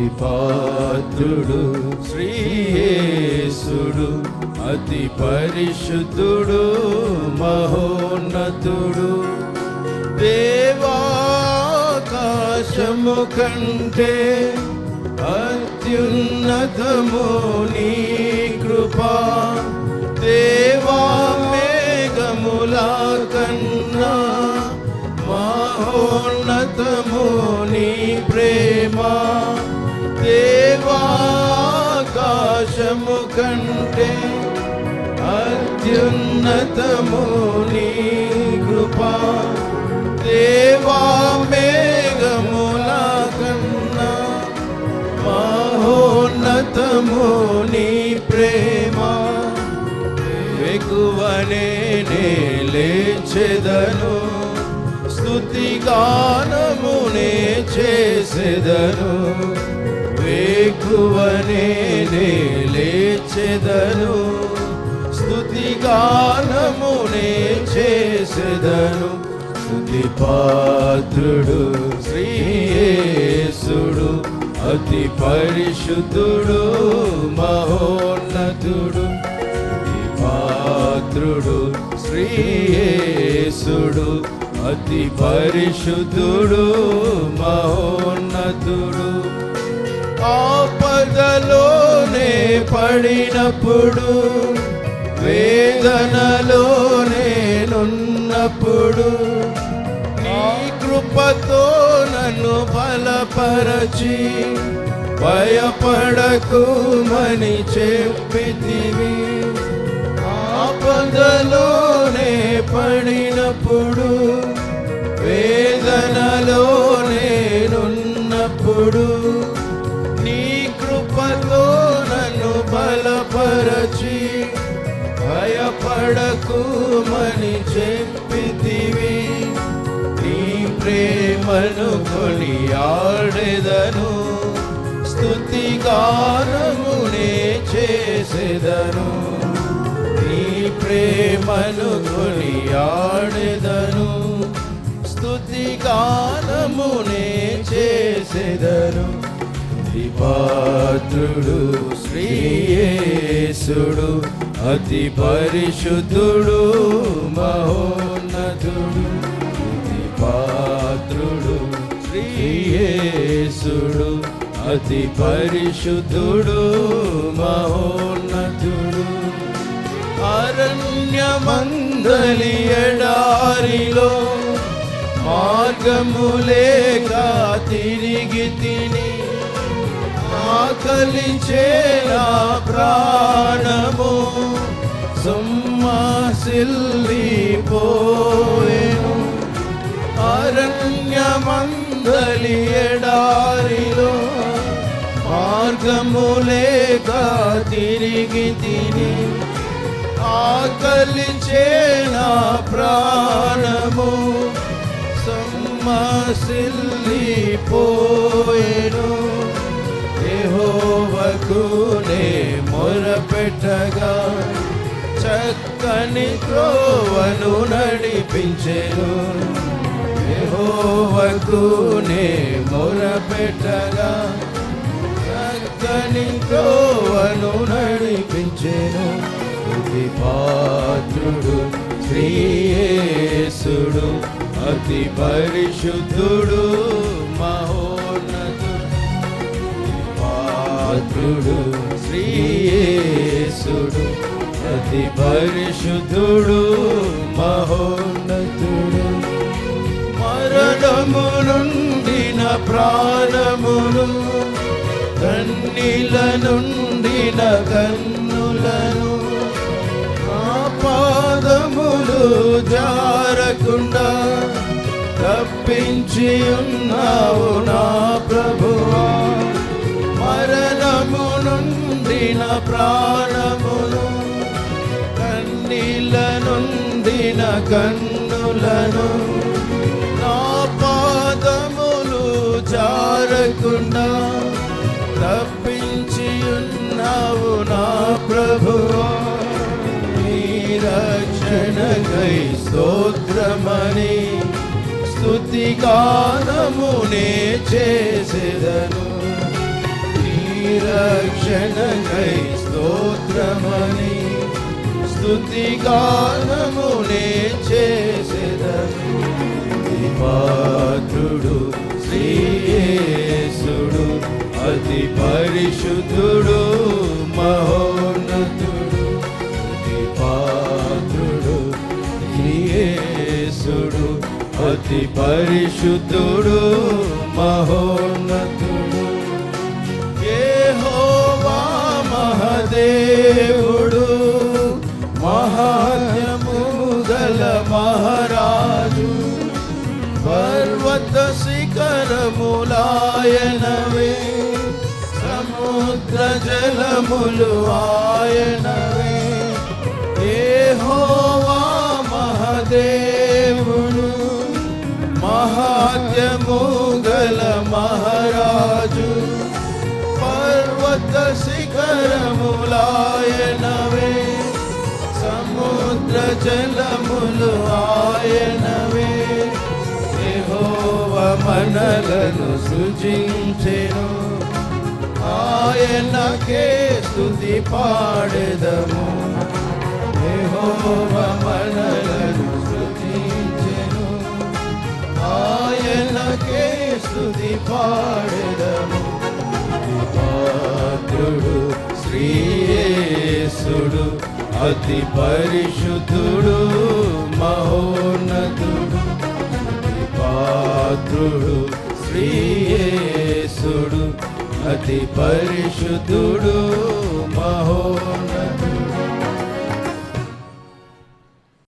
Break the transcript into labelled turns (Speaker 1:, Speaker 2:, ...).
Speaker 1: అతి పాత్రుడు శ్రీయేసుడు అతి పరిశుద్ధుడు మహోన్నతుడు. దేవాకాశము కంటే అత్యున్నతము నీ కృపా. కంటే అత్యున్నతము నీ కృపా. దేవా మేఘముల కన్నా మహోన్నతము నీ ప్రేమ. వెగువనే లేచెదను లేచెదను స్తుతిగానమునే చేసెదను. వేకువనే చేసెదను. స్థుతి గానమునే చేసెదను. స్థుతి పాత్రుడు శ్రీయేసుడు అతి పరిశుద్ధుడు మహోన్నతుడు. పాత్రుడు శ్రీయేసుడు అతి పరిశుద్ధుడు మహో పడినప్పుడు వేదనలో నేనున్నప్పుడు నీ కృపతో నన్ను బలపరచి భయపడకు మని చెప్పితివి ఆపదలోనే పడినప్పుడు ప్రేమను కొనియాడెదను స్తుతి గానమునే చేసెదను. నీ ప్రేమను కొనియాడెదను స్తుతి గానమునే చేసెదను పాత్రుడు శ్రీయేసుడు అతి పరిశుద్ధుడు మహోన్నతుడు. స్తుతి పాత్రుడు శ్రీయేసుడు అతి పరిశుద్ధుడు మహోన్నతుడు. అరణ్యమందలి ఎడారిలో మార్గములేక తిరిగి తిని ఆకలి చేరా ప్రా మార్గములేక తిరిగి తిని ఆకలి చేనా ప్రాణము సొమ్మసిల్లిపోయేను యెహోవకు నే మొరపెట్టగా చక్కని త్రోవను నడిపించెను. యెహోవకు నే మొరపెట్టగా శ్రీయేసుడు అతి పరిశుద్ధుడు మహోన్నతుడు పాత్రుడు శ్రీయేసుడు అతి పరిశుద్ధుడు మహోన్నతుడు. మరణము నుండిన ప్రాణమును కన్నీల నుండిన కన్నులను జారకుండా తప్పించి ఉన్నావు నా ప్రభువా. మరణము నుండిన ప్రాణమును కన్నీల నా కన్నులను నా పాదములు జారకుండా తప్పించి ఉన్నావు నా ప్రభువా. నీ రక్షణకై స్తోత్రమని స్తుతి గానమునే చేసేదను. రక్షణకై స్తోత్రమని స్తుతి గానమునే చేసేదను. పాత్రుడు శ్రీయేసుడు అతి పరిశుద్ధుడు పరిశుద్ధుడు మహోన్నతుడు. యెహోవా మహదేవుడు మహాత్యము గల మహారాజు. పర్వత శిఖరములాయనవే సముద్ర జలములు ఆయనవే. యెహోవా మహదేవు రాజ్యము గల మహారాజు పర్వత శిఖరములాయనవే సముద్ర జలములు ఆయనవే యెహోవ మనలను సృజించెను ఆయనకే స్తుతి పాడెదము యెహోవ మనలను సృజించెను స్తుతి పాడదము. పాత్రుడు శ్రీయేసుడు అతి పరిశుద్ధుడు మహోన్నతుడు. పాత్రుడు శ్రీయేసుడు అతి పరిశుద్ధుడు